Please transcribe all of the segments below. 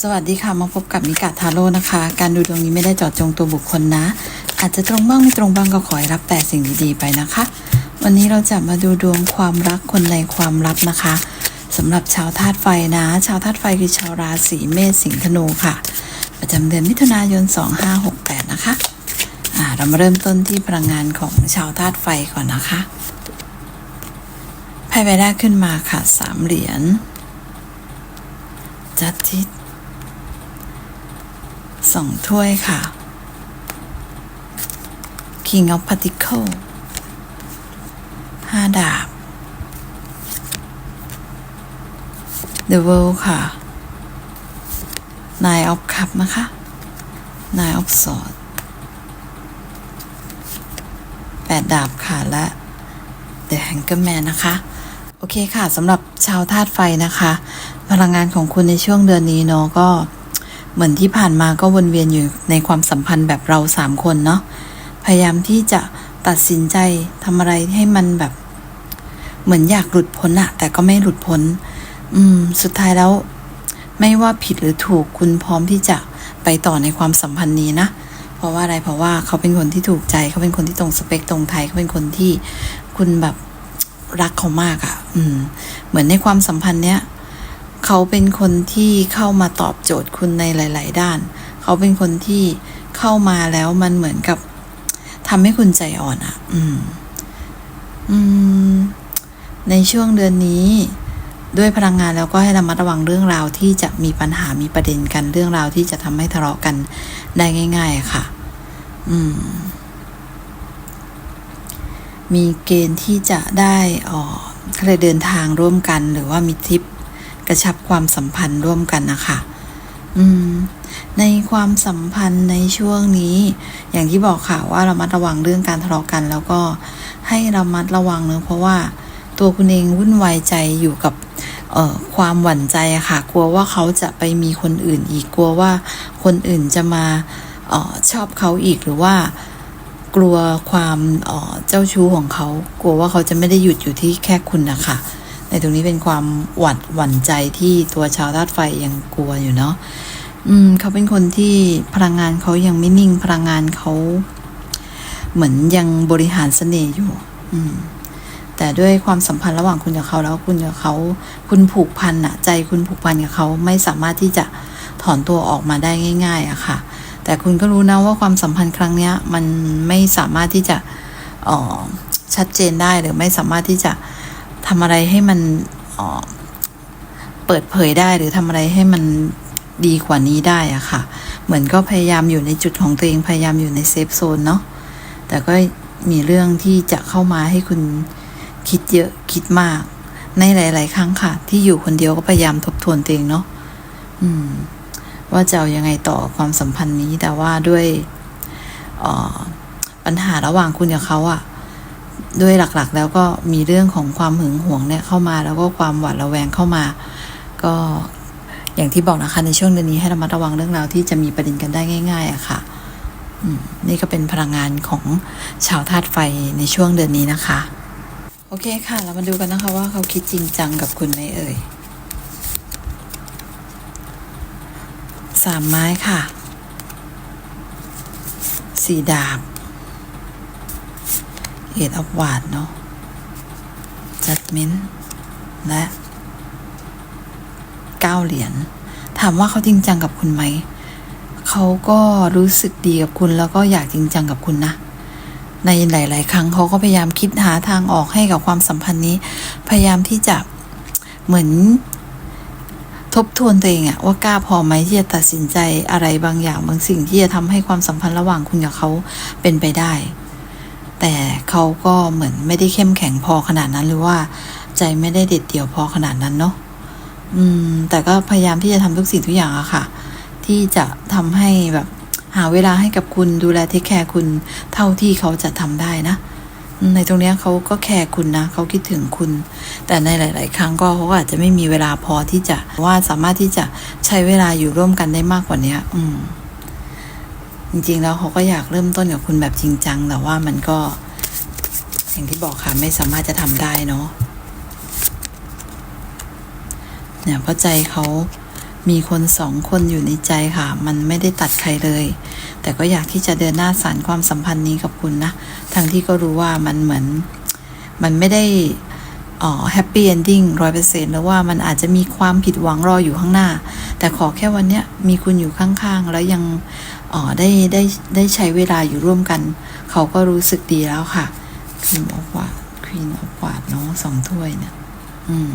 สวัสดีค่ะมาพบกับมิกาทาโร่นะคะ การดูดวงนี้ไม่ได้เจาะจงตัวบุคคลนะ อาจจะตรงบ้างไม่ตรงบ้างก็ขอให้รับแต่สิ่งดีๆไปนะคะ วันนี้เราจะมาดูดวงความรักคนในความลับนะคะสำหรับชาวธาตุไฟนะ ชาวธาตุไฟคือชาวราศีเมษสิงห์ธนูค่ะ ประจำเดือนมิถุนายน 2568 นะคะอ่าเรามาเริ่มต้นที่พลังงานของชาวธาตุไฟก่อนนะคะไพ่ใบแรกขึ้นมาค่ะสามเหรียญจัดทิศ สองถ้วยค่ะ King of Particle ห้าดาบ The World ค่ะ Nine of Cup นะคะ Nine of Swords แปดดาบค่ะ และ The Hangman นะคะ โอเคค่ะสำหรับชาวธาตุไฟนะคะ พลังงานของคุณในช่วงเดือนนี้เนาะก็ เหมือนที่ผ่านมาก็วนเวียนอยู่ในความสัมพันธ์แบบเราสามคนเนาะพยายามที่จะตัดสินใจทำอะไรให้มันแบบ เหมือนอยากหลุดพ้นอะแต่ก็ไม่หลุดพ้น อืม สุดท้ายแล้ว ไม่ว่าผิดหรือถูกคุณพร้อมที่จะไปต่อในความสัมพันธ์นี้นะเพราะว่าอะไรเพราะว่าเขาเป็นคนที่ถูกใจเขาเป็นคนที่ตรงสเปคตรงไทยเขาเป็นคนที่คุณแบบรักเขามากอะอืม เหมือนในความสัมพันธ์เนี้ย เขาเป็นคนที่เข้ามาตอบโจทย์คุณในหลาย ๆ ด้าน เขาเป็นคนที่เข้ามาแล้วมันเหมือนกับทำให้คุณใจอ่อนอะอืม อืม ในช่วงเดือนนี้ด้วยพลังงานแล้วก็ให้ระมัดระวังเรื่องราวที่จะมีปัญหามีประเด็นกันเรื่องราวที่จะทำให้ทะเลาะกันได้ง่าย ๆ ค่ะ อืม มีเกณฑ์ที่จะได้อ๋ออะไรเดินทางร่วมกัน หรือว่ามีทริป ระชับความสัมพันธ์ร่วมกันนะคะอืมในความสัมพันธ์ในช่วงนี้ อย่างที่บอกค่ะว่าเรามัดระวังเรื่องการทะเลาะกัน แล้วก็ให้เรามัดระวังเนอะเพราะว่าตัวคุณเองวุ่นวายใจอยู่กับความหวั่นใจอะค่ะ กลัวว่าเขาจะไปมีคนอื่นอีกกลัวว่าคนอื่นจะมาออชอบเขาอีกหรือว่า กลัวความเออเจ้าชู้ของเขา กลัวว่าเขาจะไม่ได้หยุดอยู่ที่แค่คุณนะคะ ในตรงนี้เป็นความหวัดหวั่นใจที่ตัวชาวธาตุไฟยังกลัวอยู่เนาะอืมเขาเป็นคนที่พลังงานเขายังไม่นิ่งพลังงานเขาเหมือนยังบริหารเสน่ห์อยู่ อืม แต่ด้วยความสัมพันธ์ระหว่างคุณกับเขาแล้วคุณกับเขา คุณผูกพันอะใจคุณผูกพันกับเขาไม่สามารถที่จะถอนตัวออกมาได้ง่าย ๆอะค่ะ แต่คุณก็รู้นะว่าความสัมพันธ์ครั้งเนี้ย มันไม่สามารถที่จะออชัดเจนได้หรือไม่สามารถที่จะ ทำอะไรให้มันเออเปิดเผยได้หรือทำอะไรให้มันดีกว่านี้ได้อะค่ะ เหมือนก็พยายามอยู่ในจุดของตัวเองพยายามอยู่ในเซฟโซนเนาะแต่ก็มีเรื่องที่จะเข้ามาให้คุณคิดเยอะคิดมาก ในหลาย ๆ ครั้งค่ะ ที่อยู่คนเดียวก็พยายามทบทวนตัวเองเนาะอืม ว่าจะเอายังไงต่อความสัมพันธ์นี้แต่ว่าด้วยออปัญหาระหว่างคุณกับเขาอะ ด้วยหลักๆ แล้วก็มีเรื่องของความหึงหวงเนี่ยเข้ามา แล้วก็ความหวาดระแวงเข้ามา ก็อย่างที่บอกนะคะในช่วงเดือนนี้ให้ระมัดระวังเรื่องราวที่จะมีประเด็นกันได้ง่ายๆอะค่ะนี่ก็เป็นพลังงานของชาวธาตุไฟในช่วงเดือนนี้นะคะ โอเคค่ะ เรามาดูกันนะคะว่าเขาคิดจริงจังกับคุณไหมเอ่ยสามไม้ค่ะ สี่ดาบ เอ็ดออฟวาดเนาะจัดเมนและเก้าเหรียญถามว่าเขาจริงจังกับคุณไหม เขาก็รู้สึกดีกับคุณแล้วก็อยากจริงจังกับคุณนะ ในหลาย ๆ ครั้งเขาก็พยายามคิดหาทางออกให้กับความสัมพันธ์นี้ พยายามที่จะเหมือนทบทวนตัวเองอะว่ากล้าพอไหมที่จะตัดสินใจอะไรบางอย่างบางสิ่งที่จะทำให้ความสัมพันธ์ระหว่างคุณกับเขาเป็นไปได้ แต่เขาก็เหมือนไม่ได้เข้มแข็งพอขนาดนั้นหรือว่า ใจไม่ได้เด็ดเดี่ยวพอขนาดนั้นเนาะอืม แต่ก็พยายามที่จะทำทุกสิ่งทุกอย่างอะค่ะ ที่จะทำให้แบบหาเวลาให้กับคุณดูแลเทคแคร์คุณเท่าที่เขาจะทำได้นะ ในตรงนี้เขาก็แคร์คุณนะเขาคิดถึงคุณ แต่ในหลาย ๆ ครั้งก็เขาอาจจะไม่มีเวลาพอที่จะว่าสามารถที่จะใช้เวลาอยู่ร่วมกันได้มากกว่านี้อืม จริง ๆ แล้วเขาก็อยากเริ่มต้นกับคุณแบบจริงจังแต่ว่ามันก็อย่างที่บอกค่ะไม่สามารถจะทำได้เนาะเนี่ยเพราะใจเขามีคนสองคนอยู่ในใจค่ะ มันไม่ได้ตัดใครเลย แต่ก็อยากที่จะเดินหน้าสานความสัมพันธ์นี้กับคุณนะทั้งที่ก็รู้ว่ามันเหมือนมันไม่ได้อ๋อแฮปปี้เอนดิ้งร้อยเปอร์เซ็นต์แล้วว่ามันอาจจะมีความผิดหวังรออยู่ข้างหน้า แต่ขอแค่วันเนี้ยมีคุณอยู่ข้างๆ แล้วยังอ๋อได้ได้ได้ใช้เวลาอยู่ร่วมกัน เขาก็รู้สึกดีแล้วค่ะควีนออฟวาดควีนออฟวาดเนาะสองถ้วยเนี่ยอืม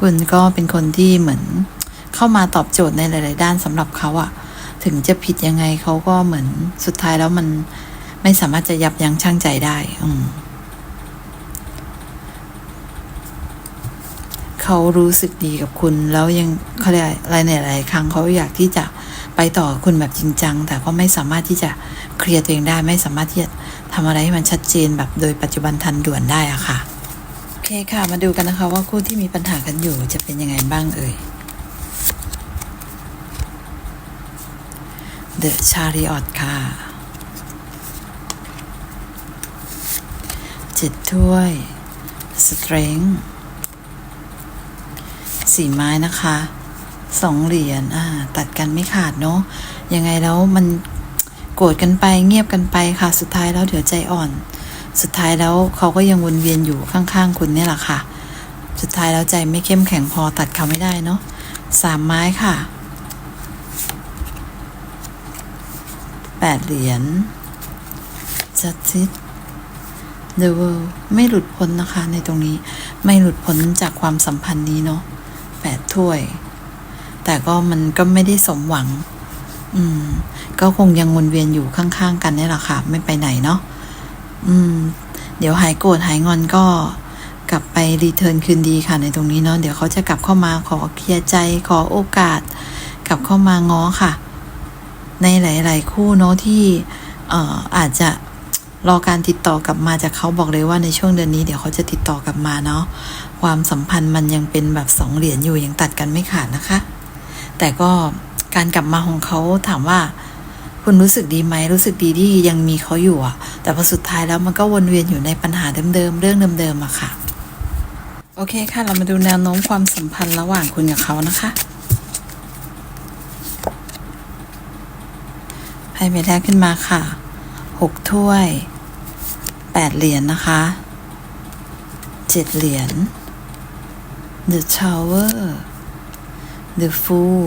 คุณก็เป็นคนที่เหมือนเข้ามาตอบโจทย์ในหลาย ๆ ด้านสำหรับเขาอะถึงจะผิดยังไงเขาก็เหมือนสุดท้ายแล้วมันไม่สามารถจะยับยั้งชั่งใจได้ อืม เขารู้สึกดีกับคุณ แล้วยังเขาเรียกอะไรในหลายๆครั้งเขาอยากที่จะไปต่อคุณแบบจริงจัง แต่ก็ไม่สามารถที่จะเคลียร์ตัวเองได้ ไม่สามารถที่จะทำอะไรให้มันชัดเจนแบบโดยปัจจุบันทันด่วนได้อะค่ะ โอเคค่ะ มาดูกันนะคะว่าคู่ที่มีปัญหากันอยู่จะเป็นยังไงบ้างเอ่ย The Chariot ค่ะเจ็ดถ้วย Strength สีไม้นะคะสองเหรียญอ่าตัดกันไม่ขาดเนาะยังไงแล้วมันโกรธกันไปเงียบกันไปค่ะ สุดท้ายแล้วเดี๋ยวใจอ่อน สุดท้ายแล้วเขาก็ยังวนเวียนอยู่ข้างๆคุณเนี่ยแหละค่ะ สุดท้ายแล้วใจไม่เข้มแข็งพอตัดเขาไม่ได้เนาะสามไม้ค่ะแปดเหรียญ justice the world ไม่หลุดพ้นนะคะในตรงนี้ไม่หลุดพ้นจากความสัมพันธ์นี้เนาะ แปดถ้วย แต่ก็มันก็ไม่ได้สมหวัง อืม ก็คงยังวนเวียนอยู่ข้างๆกันนี่แหละค่ะ ไม่ไปไหนเนาะอืม เดี๋ยวหายโกรธหายงอนก็กลับไปรีเทิร์นคืนดีค่ะในตรงนี้เนาะเดี๋ยวเขาจะกลับเข้ามาขอเคลียร์ใจขอโอกาส กลับเข้ามาง้อค่ะ ในหลาย ๆ คู่เนาะที่เอ่ออาจจะ รอการติดต่อกลับมาจากเขาบอกเลยว่าในช่วงเดือนนี้เดี๋ยวเขาจะติดต่อกลับมาเนาะความสัมพันธ์มันยังเป็นแบบสองเหรียญอยู่ยังตัดกันไม่ขาดนะคะ แต่ก็การกลับมาของเขาถามว่า คุณรู้สึกดีไหมรู้สึกดีที่ยังมีเขาอยู่อะแต่พอสุดท้ายแล้วมันก็วนเวียนอยู่ในปัญหาเดิมๆเรื่องเดิมๆอะค่ะ โอเคค่ะเรามาดูแนวโน้มความสัมพันธ์ระหว่างคุณกับเขานะคะไพ่ใบแรกขึ้นมาค่ะ หกถ้วยแปดเหรียญนะคะเจ็ดเหรียญ The Tower The Fool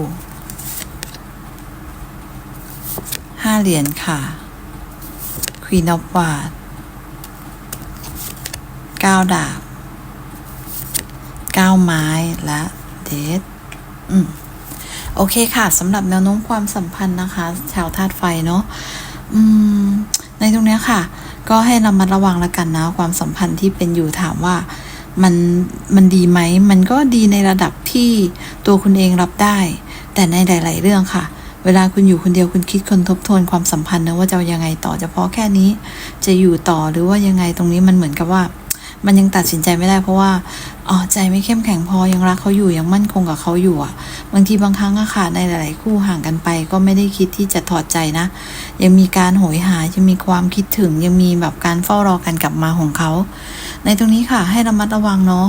ห้าเหรียญค่ะ Queen of w a n d เก้าดาบเก้าไม้และเดทอืมโอเคค่ะสำหรับแนวโน้มความสัมพันธ์นะคะ ชาวธาตุไฟเนาะอืม ในตรงนี้ค่ะ ก็ให้เระมัดระวังล้วกันนะความสัมพันธ์ที่เป็นอยู่ถามว่ามันมันดีไหม มันก็ดีในระดับที่ตัวคุณเองรับได้ แต่ในหลาย ๆ เรื่องค่ะ เวลาคุณอยู่คนเดียวคุณคิดคนทบทวนความสัมพันธ์นะว่าจะยังไงต่อจะพอแค่นี้ จะอยู่ต่อหรือว่ายังไงตรงนี้มันเหมือนกับว่า มันยังตัดสินใจไม่ได้ เพราะว่า อ๋อใจไม่เข้มแข็งพอยังรักเขาอยู่ยังมั่นคงกับเขาอยู่อะ บางทีบางครั้งอะค่ะในหลาย ๆ คู่ห่างกันไป ก็ไม่ได้คิดที่จะถอดใจนะ ยังมีการโหยหายังมีความคิดถึงยังมีแบบการเฝ้ารอการกลับมาของเขา ในตรงนี้ค่ะให้ระมัดระวังเนาะ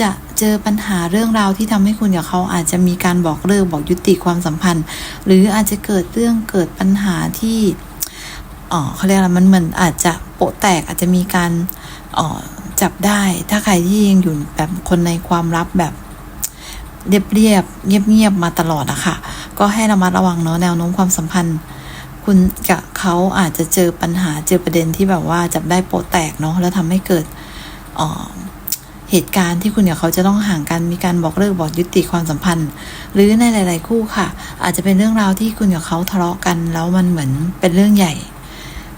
จะเจอปัญหาเรื่องราวที่ทำให้คุณกับเขาอาจจะมีการบอกเลิกบอกยุติความสัมพันธ์ หรืออาจจะเกิดเรื่องเกิดปัญหาที่อ๋อเขาเรียกอะไรมันเหมือนอาจจะโปะแตกอาจจะมีการอ๋อ จับได้ ถ้าใครที่ยังอยู่แบบคนในความลับแบบเรียบเรียบเงียบเงียบๆมาตลอดอะค่ะ ก็ให้ระมัดระวังเนาะแนวโน้มความสัมพันธ์ คุณกับเขาอาจจะเจอปัญหาเจอประเด็นที่แบบว่าจับได้โปะแตกเนาะแล้วทำให้เกิดเออเหตุการณ์ที่คุณกับเขาจะต้องห่างกันมีการบอกเลิกบอกยุติความสัมพันธ์ หรือในหลาย ๆ คู่ค่ะ อาจจะเป็นเรื่องราวที่คุณกับเขาทะเลาะกัน แล้วมันเหมือนเป็นเรื่องใหญ่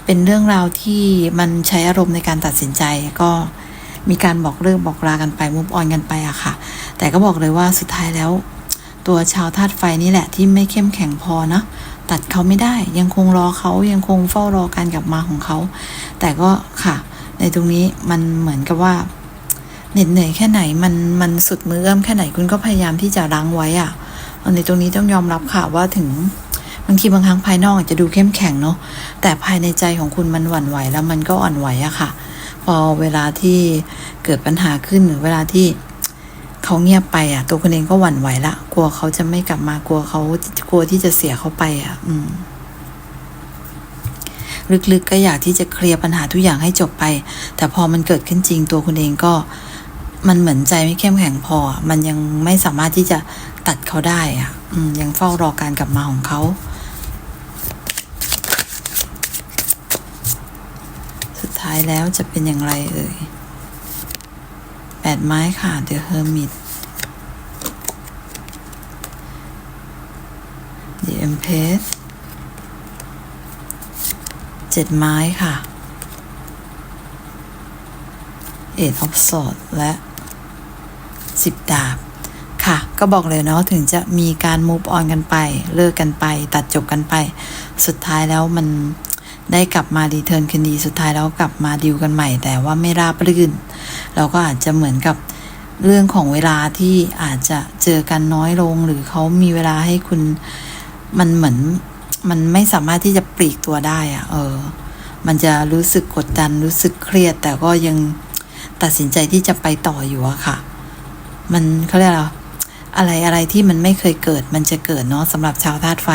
เป็นเรื่องราวที่มันใช้อารมณ์ในการตัดสินใจก็ มีการบอกเลิกบอกลากันไปมุฟออนกันไปอะค่ะ แต่ก็บอกเลยว่าสุดท้ายแล้ว ตัวชาวธาตุไฟนี่แหละที่ไม่เข้มแข็งพอนะตัดเขาไม่ได้ยังคงรอเขายังคงเฝ้ารอการกลับมาของเขา แต่ก็ค่ะ ในตรงนี้มันเหมือนกับว่าเหน็ดเหนื่อยแค่ไหนมันมันสุดมือเอื้อมแค่ไหนคุณก็พยายามที่จะรั้งไว้อะในตรงนี้ต้องยอมรับค่ะว่าถึงบางทีบางครั้งภายนอกอาจจะดูเข้มแข็งเนาะแต่ภายในใจของคุณมันหวั่นไหวแล้วมันก็อ่อนไหวอะค่ะ พอเวลาที่เกิดปัญหาขึ้นหรือเวลาที่เขาเงียบไปอะ ตัวคุณเองก็หวั่นไหวละกลัวเขาจะไม่กลับมากลัวเขากลัวที่จะเสียเขาไปอะ อืม ลึกๆก็อยากที่จะเคลียร์ปัญหาทุกอย่างให้จบไป แต่พอมันเกิดขึ้นจริง ตัวคุณเองก็มันเหมือนใจไม่เข้มแข็งพอ มันยังไม่สามารถที่จะตัดเขาได้อะ อืม ยังเฝ้ารอการกลับมาของเขา สุด ท้ายแล้วจะเป็นอย่างไรเอ่ยแปดไม้ค่ะ The Hermit The Empress เจ็ดไม้ค่ะ Eight of Swords และสิบดาบค่ะ ก็บอกเลยเนาะถึงจะมีการ move on กันไป เลิกกันไป ตัดจบกันไป สุดท้ายแล้วมัน ได้กลับมารีเทิร์นคืนดีสุดท้ายแล้วกลับมาดิวกันใหม่ แต่ว่าไม่ราบรื่น เราก็อาจจะเหมือนกับเรื่องของเวลาที่อาจจะเจอกันน้อยลง หรือเขามีเวลาให้คุณมันเหมือนมันไม่สามารถที่จะปลีกตัวได้อะเออ มันจะรู้สึกกดดันรู้สึกเครียด แต่ก็ยังตัดสินใจที่จะไปต่ออยู่อะค่ะ มันเขาเรียกอะไร อะไรอะไรที่มันไม่เคยเกิดมันจะเกิดเนาะสำหรับชาวธาตุไฟ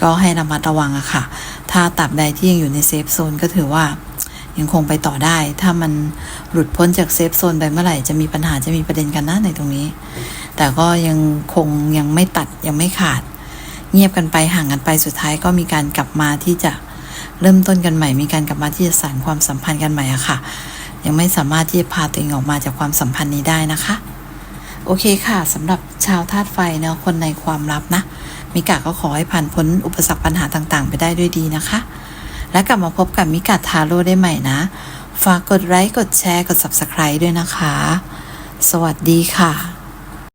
ก็ให้ระมัดระวังอะค่ะ ถ้าตับใดที่ยังอยู่ในเซฟโซนก็ถือว่ายังคงไปต่อได้ ถ้ามันหลุดพ้นจากเซฟโซนไปเมื่อไหร่จะมีปัญหาจะมีประเด็นกันนะในตรงนี้ แต่ก็ยังคงยังไม่ตัดยังไม่ขาด เงียบกันไปห่างกันไปสุดท้ายก็มีการกลับมาที่จะเริ่มต้นกันใหม่ มีการกลับมาที่จะสานความสัมพันธ์กันใหม่อะค่ะ ยังไม่สามารถที่จะพาตัวเองออกมาจากความสัมพันธ์นี้ได้นะคะ โอเคค่ะสำหรับชาวธาตุไฟเนาะคนในความลับนะ มิกาก็ขอให้ผ่านพ้นอุปสรรคปัญหาต่างๆ ไปได้ด้วยดีนะคะ และกลับมาพบกับมิกาทาโร่ได้ใหม่นะ ฝากกดไลค์กดแชร์กด Subscribe ด้วยนะคะ สวัสดีค่ะ